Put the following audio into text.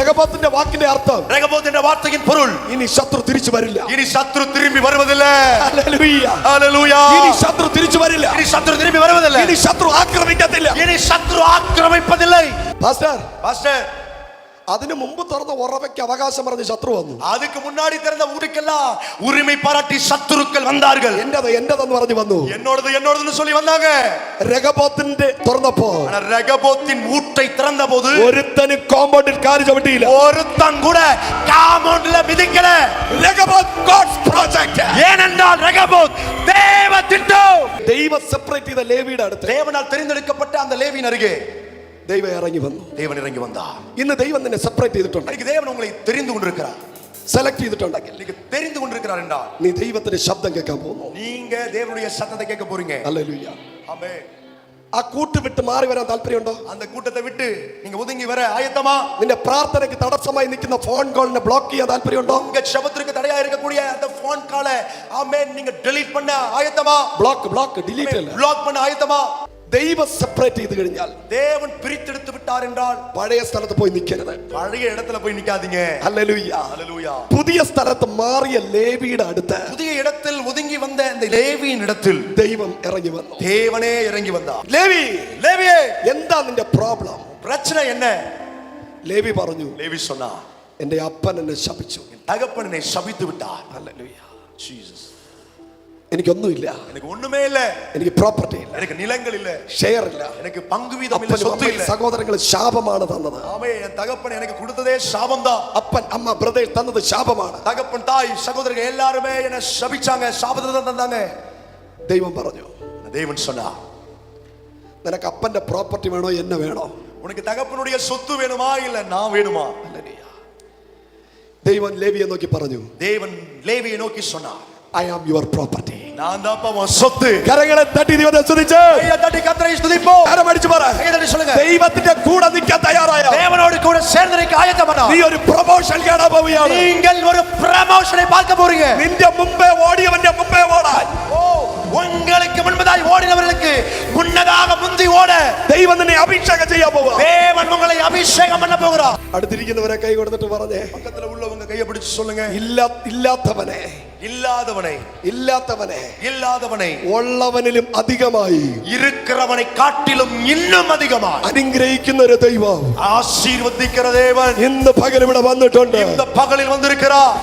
രഗബത്തിന്റെ വാക്കിന്റെ അർത്ഥം രഗബോത്തിന്റെ വാർത്തയിൻ പൊരുൾ. ഇനി ശത്രു തിരിച്ചു വരില്ല. ഇനി ശത്രു തിരുമ്പി വരുവതില്ല. ഹല്ലേലൂയ. ഹല്ലേലൂയ. ഇനി ശത്രു തിരിച്ചു വരില്ല. ഇനി ശത്രു തിരുമ്പി വരുവതില്ല. ഇനി ശത്രു ആക്രമിക്കത്തില്ല. ഇനി ശത്രു ആക്രമിപ്പതില്ല. പാസ്റ്റർ. പാസ്റ്റർ. അതിനു മുമ്പ് തുറന്ന ഉറവയ്ക്ക് അവകാശം പറഞ്ഞ് ശത്രു വന്നു அதுக்கு முன்னாடி திறந்த ஊருக்கெல்லாம் உரிமை பாராட்டி சத்துருக்கள் வந்தார்கள் എന്റേത് എന്റേതെന്ന് പറഞ്ഞു വന്നു என்னோடது என்னோடதுன்னு சொல்லி வந்தாங்க രഗബോത്തിന്റെ തുറന്നപ്പോ ஆனா ரெகபோத்தின் ஊட்டை திறந்த போது ഒരുത്തന് കോമ്പൗണ്ടിൽ കാല് ചവിട്ടിയില്ല ஒருத்தன் கூட காமௌண்ட்ல மிதிக்கல രഗബോത്ത് ഗോഡ്സ് പ്രോജക്ട് ஏனென்றால் ரெகபோத் தேவ திட்டம் ദൈവം സെപ്പറേറ്റ് ചെയ്ത ലേവിയുടെ അടുത്ത് தேவனால் தெரிந்தெடுக்கப்பட்ட அந்த லேவியின் அருகே ദൈവം ഇറങ്ങി വന്നു தேவன் இறங்கி வந்தார் ഇന്ന് ദൈവം നിന്നെ സെപ്പറേറ്റ് ചെയ്തിട്ടുണ്ട് இன்னைக்கு தேவன் உங்களை தெரிந்து கொண்டிருக்கிறார் സെലക്ട് ചെയ്തിട്ടുണ്ടെങ്കിൽ இன்னைக்கு தெரிந்து கொண்டிருக்கிறார் என்றால் നീ ദൈവത്തിന്റെ ശബ്ദം കേൾക്കാൻ പോകുന്നു நீங்க தேவனுடைய சத்தத்தை கேட்க போறீங்க ഹല്ലേലൂയ ஆமென் ആ കൂട്ട് വിട്ട് മാറി വരാൻ താല്പര്യമുണ്ടോ அந்த கூட்டத்தை விட்டு நீங்க ஒதுங்கி வர ஆயத்தமா നിന്റെ പ്രാർത്ഥനയ്ക്ക് തടസ്സമായി നിൽക്കുന്ന ഫോൺ കോളിനെ ബ്ലോക്ക് ചെയ്യാൻ താല്പര്യമുണ്ടോ உங்க ஜெபத்திற்கு தடையா இருக்கக்கூடிய அந்த போன் காலை ஆமென் நீங்க delete பண்ண ஆயத்தமா ബ്ലോക്ക് ബ്ലോക്ക് ഡിലീറ്റ് അല്ല பிளாக் பண்ண ஆயத்தமா ദൈവം സെപ്പറേറ്റ് ചെയ്ത് കഴിഞ്ഞാൽ ദേവൻ പിരിച്ചെടുത്ത് വിട്ടാൽ പഴയ സ്ഥലത്ത് പോയി നിൽക്കരുത്. പഴയ ഇടത്തില പോയി നിൽക്കാതിങ്ങേ. ഹല്ലേലൂയ. ഹല്ലേലൂയ. പുതിയ സ്ഥലത്ത് മാറിയ ലേവിയുടെ അടുത്ത് പുതിയ ഇടത്തിൽ ഒതുങ്ങി വന്ന ലേവിയുടെ ഇടത്തിൽ. ദൈവം ഇറങ്ങി വന്നു. ദേവനെ ഇറങ്ങി വന്ന. ലേവി! ലേവിയെ! എന്താ നിന്റെ പ്രോബ്ലം പ്രശ്ന എന്നെ? ലേവി പറഞ്ഞു ലേവി സൊന്ന എന്റെ അപ്പൻ എന്നെ ശപിച്ചു. തകപ്പൻ എന്നെ ശപിച്ചു വിട്ടാ ഹല്ലേലൂയ. ജീസസ് എനിക്കൊന്നുമില്ല. എനിക്ക് ഒന്നുമേ ഇല്ല എനിക്ക് പ്രോപ്പർട്ടി ഇല്ല. എനിക്ക് നിലങ്ങളില്ല. ഷെയർ ഇല്ല. എനിക്ക് പങ്കുവീതമില്ല സഹോദരങ്ങൾ ശാപമാണ് തന്നത്. ആമേ തകപ്പൻ എനിക്ക് കൊടുത്തതേ ശാപം താ. അപ്പൻ അമ്മ ബ്രദർ തന്നത് ശാപമാണ്. തകപ്പൻ തായ് സഹോദരൻ എല്ലാവരുമേ എന്നെ ശപിച്ചാങ്ങ ശാപത്തെ തന്നാങ്ങ. ദൈവം പറഞ്ഞു ദൈവം സൊന്നാ നിനക്ക് അപ്പന്റെ പ്രോപ്പർട്ടി വേണോ എന്നെ വേണോ? ഉനക്ക് തകപ്പനുടിയ സ്വത്ത് വേണുമാ ഇല്ല നാ വേണുമാ. ദൈവൻ ലേവിയെ നോക്കി പറഞ്ഞു ദൈവൻ ലേവിയെ നോക്കി സൊന്നാ ഐ ആം യുവർ പ്രോപ്പർട്ടി நான் தான்ப்பா உன் சொத்து. கரங்களை தட்டி தேவனை துதிச்சு கையை தட்டி கத்தரை துதிப்போம் கரம் சொல்லுங்க. தெய்வத்திட்ட கூட நிக்க தயாராயா? தேவனோடு கூட சேர்ந்து நிக்க ஆயத்தமானா? ஒரு ப்ரமோஷன் கேடா போவியா நீங்கள் ஒரு ப்ரமோஷனை பார்க்க போறீங்க. நின்ற முன்பே ஓடியவன் முன்பே ஓடா ஓ உங்களுக்கு முன்பதாய் ஓடினவர்களுக்கு முன்னதாக முந்தி ஓட தெய்வம் அபிஷேகம் செய்ய போவோம் அபிஷேகம் பண்ண போகிறார் അടുത്തിരിക്കുന്നവരെ കൈ കൊടുത്തിട്ട് പറഞ്ഞേ பக்கத்துல உள்ளவங்க கையை பிடிச்சு சொல்லுங்க ഇല്ല ഇല്ലാത്തവനെ இல்லாதவனை ഇല്ലാത്തവനെ இல்லாதவனை ഉള്ളവനിലും അധികമായി இருக்கிறவனை காட்டிலும் இன்னும் அதிகமாக അനുഗ്രഹിക്കുന്ന ഒരു ദൈവം ஆசீர்வதிக்கிற தேவன் ഇന്ന് പകൽ ഇവിടെ വന്നിട്ടുണ്ട് இந்த பகலில் வந்திருக்கிறார்